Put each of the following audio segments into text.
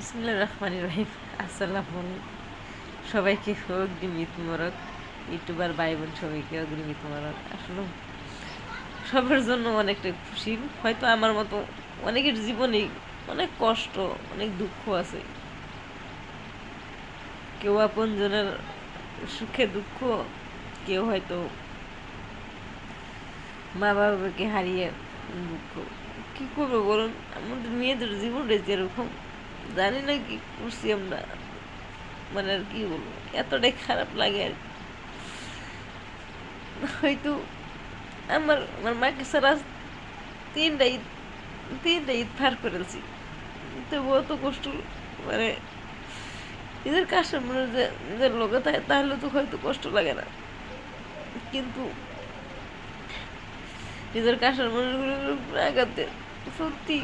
বিসমুল্লাহ রহমান রহিম। আসসালামু সবাইকে অগ্নিমিত মোরক ইউটিউবার ভাই বোন সবাইকে অগ্নিমিত মোরক আসলে সবার জন্য অনেকটা খুশি। হয়তো আমার মতো অনেকের জীবনে অনেক কষ্ট, অনেক দুঃখ আছে। কেউ আপনজনের সুখে দুঃখ, কেউ হয়তো মা বাবাকে হারিয়ে দুঃখ। কি করব বলুন? আমাদের মেয়েদের জীবনটা যেরকম। জানি না কি করছি আমরা মানে আর কি বলব এতটাই খারাপ লাগে আর। হয়তো আমার আমার মাকে সারা তিনটা ঈদ তিনটা ঈদ পার করেছি তো অত কষ্ট মানে নিজের কাছে মনে যে নিজের লোকে থাকে তাহলে তো হয়তো কষ্ট লাগে না কিন্তু নিজের কাছের মানুষগুলোর উপরে আঘাত দেয়। সত্যি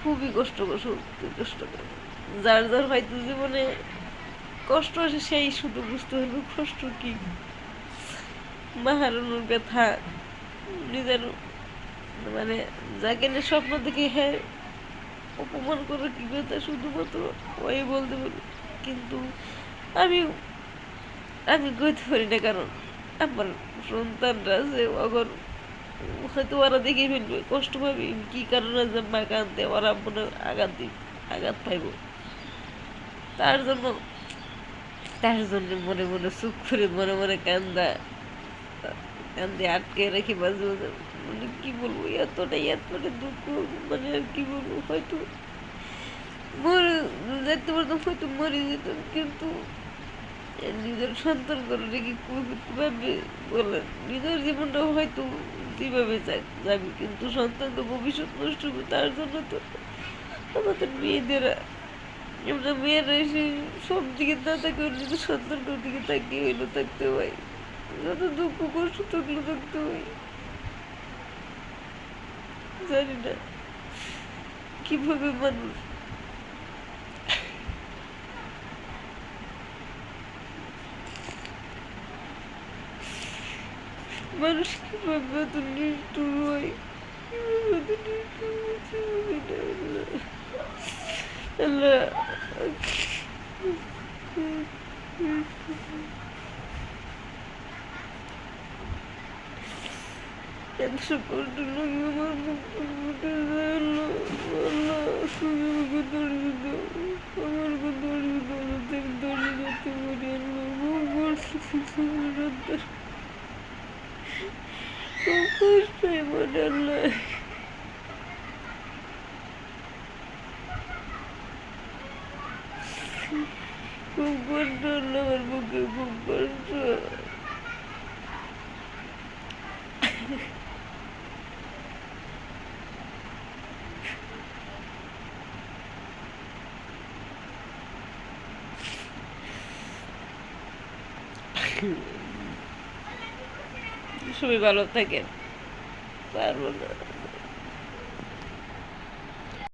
খুবই সত্যি কষ্টকর যার যার হয়তো জীবনে কষ্ট আছে সেই শুধু বুঝতে পারবে কষ্ট কি। মা হারানোর ব্যথা, নিজের মানে যাকে নিয়ে স্বপ্ন দেখে হ্যাঁ অপমান করে কি ব্যথা, শুধুমাত্র ওই বলতে পারি কিন্তু আমি আমি কইতে পারি না, কারণ আমার সন্তানরা যে অগর হয়তো ওরা দেখে ফেলবে। কষ্ট পাবে। কি কারণে যে মা কান্দে ওরা মনে আঘাত দিই আঘাত পাইব। তার জন্য তার জন্য মনে মনে চুপ করে মনে মনে কান্দা। কান্দে, আটকে রেখে মাঝে মাঝে মানে কি বলব? এতটাই এতটা দুঃখ মানে আর কি বলব? হয়তো মরে যেতে পারতাম হয়তো মরে যেতাম, কিন্তু নিজের সন্তান করে রেখে কীভাবে বলেন? নিজের জীবনটা হয়তো যা- যাবে? কিন্তু সন্তান তো ভবিষ্যৎ নষ্ট হবে, তার জন্য তো আমাদের মেয়েদেরা আমরা মেয়েরা এসে সব দিকে না থাকে নিজের সন্তানটার দিকে তাকিয়ে হইল থাকতে হয়। যত দুঃখ কষ্ট থাকলে থাকতে হয়। জানি না। কীভাবে মানুষ মানুষ কীভাবে এত নিষ্ঠুর হয় কীভাবে এত নিষ্ঠুর হচ্ছে আমি জানি না। আল্লাহ একশো কষ্ট লাগে আমার মুখটা ফুটে যায় আল্লাহ আল্লাহ Kukusay mo na lang. Kukusay Thank you. সবাই ভালো থাকেন পারব না